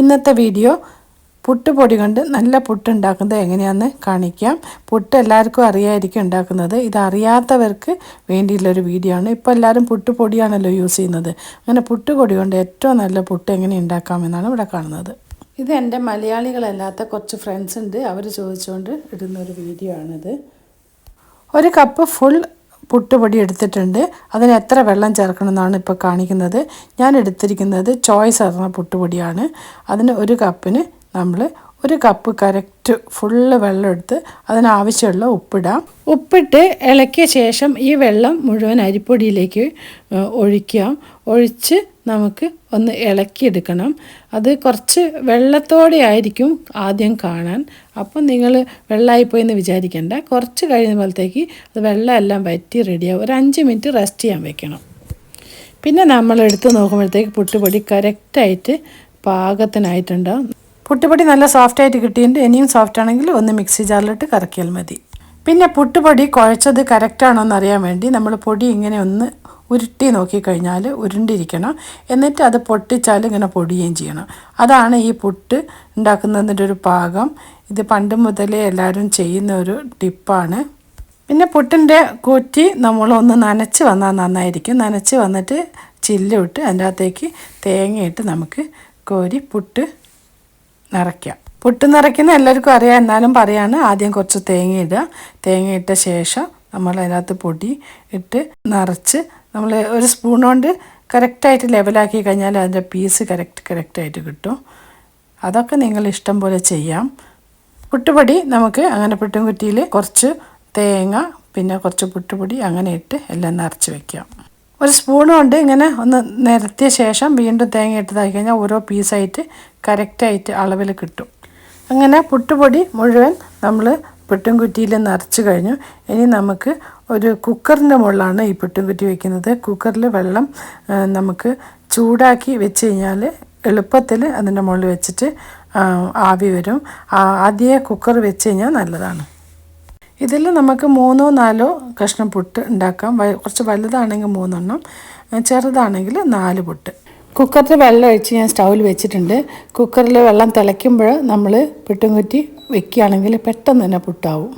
ഇന്നത്തെ വീഡിയോ പുട്ടുപൊടി കൊണ്ട് നല്ല പുട്ട് ഉണ്ടാക്കുന്നത് എങ്ങനെയാണെന്ന് കാണിക്കാം. പുട്ട് എല്ലാവർക്കും അറിയായിരിക്കും ഉണ്ടാക്കുന്നത്. ഇത് അറിയാത്തവർക്ക് വേണ്ടിയുള്ളൊരു വീഡിയോ ആണ്. ഇപ്പോൾ എല്ലാവരും പുട്ടുപൊടിയാണല്ലോ യൂസ് ചെയ്യുന്നത്. അങ്ങനെ പുട്ടുപൊടി കൊണ്ട് ഏറ്റവും നല്ല പുട്ട് എങ്ങനെ ഉണ്ടാക്കാമെന്നാണ് ഇവിടെ കാണുന്നത്. ഇത് എന്റെ മലയാളികളല്ലാത്ത കുറച്ച് ഫ്രണ്ട്സ് ഉണ്ട്. അവർ ചോദിച്ചുകൊണ്ട് ഇടുന്ന ഒരു വീഡിയോ ആണിത്. ഒരു കപ്പ് ഫുൾ പുട്ടുപൊടി എടുത്തിട്ടുണ്ട്. അതിന് എത്ര വെള്ളം ചേർക്കണം എന്നാണ് ഇപ്പോൾ കാണിക്കുന്നത്. ഞാൻ എടുത്തിരിക്കുന്നത് ചോയ്സ് പറഞ്ഞ പുട്ടുപൊടിയാണ്. അതിന് ഒരു കപ്പിന് നമ്മൾ ഒരു കപ്പ് കറക്റ്റ് ഫുള്ള് വെള്ളം എടുത്ത് അതിനാവശ്യമുള്ള ഉപ്പിടാം. ഉപ്പിട്ട് ഇളക്കിയ ശേഷം ഈ വെള്ളം മുഴുവൻ അരിപ്പൊടിയിലേക്ക് ഒഴിക്കുക ഒഴിക്കാം. ഒഴിച്ച് നമുക്ക് ഒന്ന് ഇളക്കിയെടുക്കണം. അത് കുറച്ച് വെള്ളത്തോടെ ആയിരിക്കും ആദ്യം കാണാൻ. അപ്പം നിങ്ങൾ വെള്ളമായിപ്പോയി എന്ന് വിചാരിക്കേണ്ട. കുറച്ച് കഴിയുമ്പോഴത്തേക്ക് അത് വെള്ളമെല്ലാം വറ്റി റെഡിയാവും ഒരു അഞ്ച് മിനിറ്റ് റെസ്റ്റ് ചെയ്യാൻ വെക്കണം. പിന്നെ നമ്മൾ എടുത്ത് നോക്കുമ്പോഴത്തേക്ക് പുട്ടുപൊടി കറക്റ്റായിട്ട് പാകത്തിനായിട്ടുണ്ടാവും. പുട്ടുപൊടി നല്ല സോഫ്റ്റായിട്ട് കിട്ടിയിട്ടുണ്ട്. ഇനിയും സോഫ്റ്റ് ആണെങ്കിൽ ഒന്ന് മിക്സി ജാറിലിട്ട് കറക്കിയാൽ മതി. പിന്നെ പുട്ടുപൊടി കുഴച്ചത് കറക്റ്റാണോ എന്ന് അറിയാൻ വേണ്ടി നമ്മൾ പൊടി ഇങ്ങനെ ഒന്ന് ഉരുട്ടി നോക്കിക്കഴിഞ്ഞാൽ ഉരുണ്ടിരിക്കണം. എന്നിട്ട് അത് പൊട്ടിച്ചാൽ ഇങ്ങനെ പൊടിയുകയും ചെയ്യണം. അതാണ് ഈ പുട്ട് ഉണ്ടാക്കുന്നതിന്റെ ഒരു പാകം. ഇത് പണ്ട് മുതലേ എല്ലാവരും ചെയ്യുന്ന ഒരു ടിപ്പാണ്. പിന്നെ പുട്ടിന്റെ കൂറ്റി നമ്മളൊന്ന് നനച്ച് വന്നാൽ നന്നായിരിക്കും. നനച്ച് വന്നിട്ട് ചില്ലിട്ട് അതിന്റെ അകത്തേക്ക് തേങ്ങയിട്ട് നമുക്ക് കോരി പുട്ട് നിറയ്ക്കാം. പുട്ട് നിറയ്ക്കുന്ന എല്ലാവർക്കും അറിയാം. എന്നാലും പറയാണ്. ആദ്യം കുറച്ച് തേങ്ങ ഇടുക. തേങ്ങ ഇട്ട ശേഷം നമ്മൾ അതിനകത്ത് പൊടി ഇട്ട് നിറച്ച് നമ്മൾ ഒരു സ്പൂൺ കൊണ്ട് കറക്റ്റായിട്ട് ലെവലാക്കി കഴിഞ്ഞാൽ അതിന്റെ പീസ് കറക്റ്റ് കറക്റ്റായിട്ട് കിട്ടും. അതൊക്കെ നിങ്ങൾ ഇഷ്ടം പോലെ ചെയ്യാം. പുട്ടുപൊടി നമുക്ക് അങ്ങനെ പുട്ടും കുറ്റിയിൽ കുറച്ച് തേങ്ങ പിന്നെ കുറച്ച് പുട്ടുപൊടി അങ്ങനെ ഇട്ട് എല്ലാം നിറച്ച് വെക്കാം. ഒരു സ്പൂണും ഉണ്ട് ഇങ്ങനെ ഒന്ന് നിരത്തിയ ശേഷം വീണ്ടും തേങ്ങ ഇട്ടതായി കഴിഞ്ഞാൽ ഓരോ പീസായിട്ട് കറക്റ്റായിട്ട് അളവിൽ കിട്ടും. അങ്ങനെ പുട്ടുപൊടി മുഴുവൻ നമ്മൾ പുട്ടും കുറ്റിയിൽ നിറച്ച് കഴിഞ്ഞു. ഇനി നമുക്ക് ഒരു കുക്കറിന്റെ മുകളിലാണ് ഈ പുട്ടും കുറ്റി വെക്കുന്നത്. കുക്കറിൽ വെള്ളം നമുക്ക് ചൂടാക്കി വെച്ച് കഴിഞ്ഞാൽ എളുപ്പത്തിൽ അതിന്റെ മുകളിൽ വെച്ചിട്ട് ആവി വരും. ആദ്യ കുക്കർ വെച്ച് കഴിഞ്ഞാൽ നല്ലതാണ്. ഇതിൽ നമുക്ക് മൂന്നോ നാലോ കഷ്ണം പുട്ട് ഉണ്ടാക്കാം. കുറച്ച് വലുതാണെങ്കിൽ മൂന്നെണ്ണം ചെറുതാണെങ്കിൽ നാല് പുട്ട്. കുക്കറിൽ വെള്ളം ഒഴിച്ച് ഞാൻ സ്റ്റൗവിൽ വെച്ചിട്ടുണ്ട്. കുക്കറിൽ വെള്ളം തിളയ്ക്കുമ്പോൾ നമ്മൾ പുട്ടും കുറ്റി വെക്കുകയാണെങ്കിൽ പെട്ടെന്ന് തന്നെ പുട്ടാവും.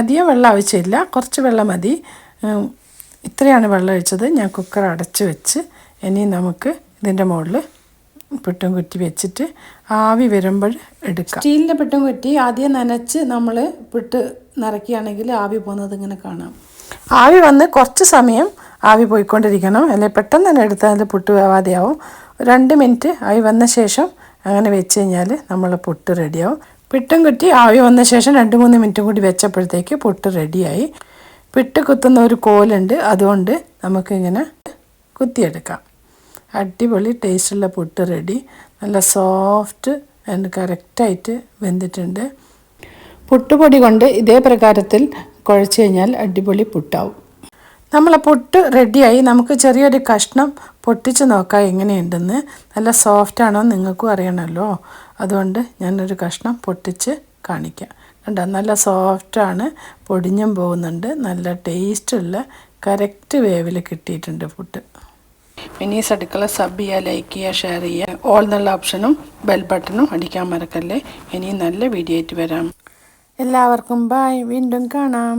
അധികം വെള്ളം ആവശ്യമില്ല. കുറച്ച് വെള്ളം മതി. ഇത്രയാണ് വെള്ളം ഒഴിച്ചത്. ഞാൻ കുക്കർ അടച്ച് വെച്ച് ഇനി നമുക്ക് ഇതിന്റെ മുകളിൽ പുട്ടും കുറ്റി വെച്ചിട്ട് ആവി വരുമ്പോൾ എടുക്കാം. സ്റ്റീലിന്റെ പിട്ടും കുറ്റി ആദ്യം നനച്ച് നമ്മൾ പിട്ട് നിറയ്ക്കുകയാണെങ്കിൽ ആവി പോകുന്നത് ഇങ്ങനെ കാണാം. ആവി വന്ന് കുറച്ച് സമയം ആവി പോയിക്കൊണ്ടിരിക്കണം. അല്ലെ പെട്ടെന്ന് തന്നെ എടുത്താൽ പുട്ട് വേവാതെയാവും രണ്ട് മിനിറ്റ് ആവി വന്ന ശേഷം അങ്ങനെ വെച്ച് കഴിഞ്ഞാൽ നമ്മൾ പുട്ട് റെഡിയാവും. പിട്ടും കുറ്റി ആവി വന്ന ശേഷം രണ്ട് മൂന്ന് മിനിറ്റും കൂടി വെച്ചപ്പോഴത്തേക്ക് പുട്ട് റെഡിയായി. പിട്ട് കുത്തുന്ന ഒരു കോലുണ്ട്. അതുകൊണ്ട് നമുക്കിങ്ങനെ കുത്തിയെടുക്കാം. അടിപൊളി ടേസ്റ്റുള്ള പുട്ട് റെഡി നല്ല സോഫ്റ്റ് ആൻഡ് കറക്റ്റായിട്ട് വെന്തിട്ടുണ്ട്. പുട്ടുപൊടി കൊണ്ട് ഇതേ പ്രകാരത്തിൽ കുഴച്ച് കഴിഞ്ഞാൽ അടിപൊളി പുട്ടാവും. നമ്മളെ പുട്ട് റെഡിയായി നമുക്ക് ചെറിയൊരു കഷ്ണം പൊട്ടിച്ച് നോക്കാം എങ്ങനെയുണ്ടെന്ന്. നല്ല സോഫ്റ്റ് ആണോ നിങ്ങൾക്കും അറിയണമല്ലോ. അതുകൊണ്ട് ഞാനൊരു കഷ്ണം പൊട്ടിച്ച് കാണിക്കാം. കണ്ടോ? നല്ല സോഫ്റ്റാണ് പൊടിഞ്ഞും പോകുന്നുണ്ട്. നല്ല ടേസ്റ്റുള്ള കറക്റ്റ് വേവിൽ കിട്ടിയിട്ടുണ്ട് പുട്ട്. മിനീസ് അടുക്കള സബ് ചെയ്യുക ലൈക്ക് ചെയ്യുക ഷെയർ ചെയ്യുക ഓൾ എന്നുള്ള ഓപ്ഷനും ബെൽ ബട്ടണും അടിക്കാൻ മറക്കല്ലേ. ഇനിയും നല്ല വീഡിയോ ആയിട്ട് വരാം. എല്ലാവർക്കും ബൈ വീണ്ടും കാണാം.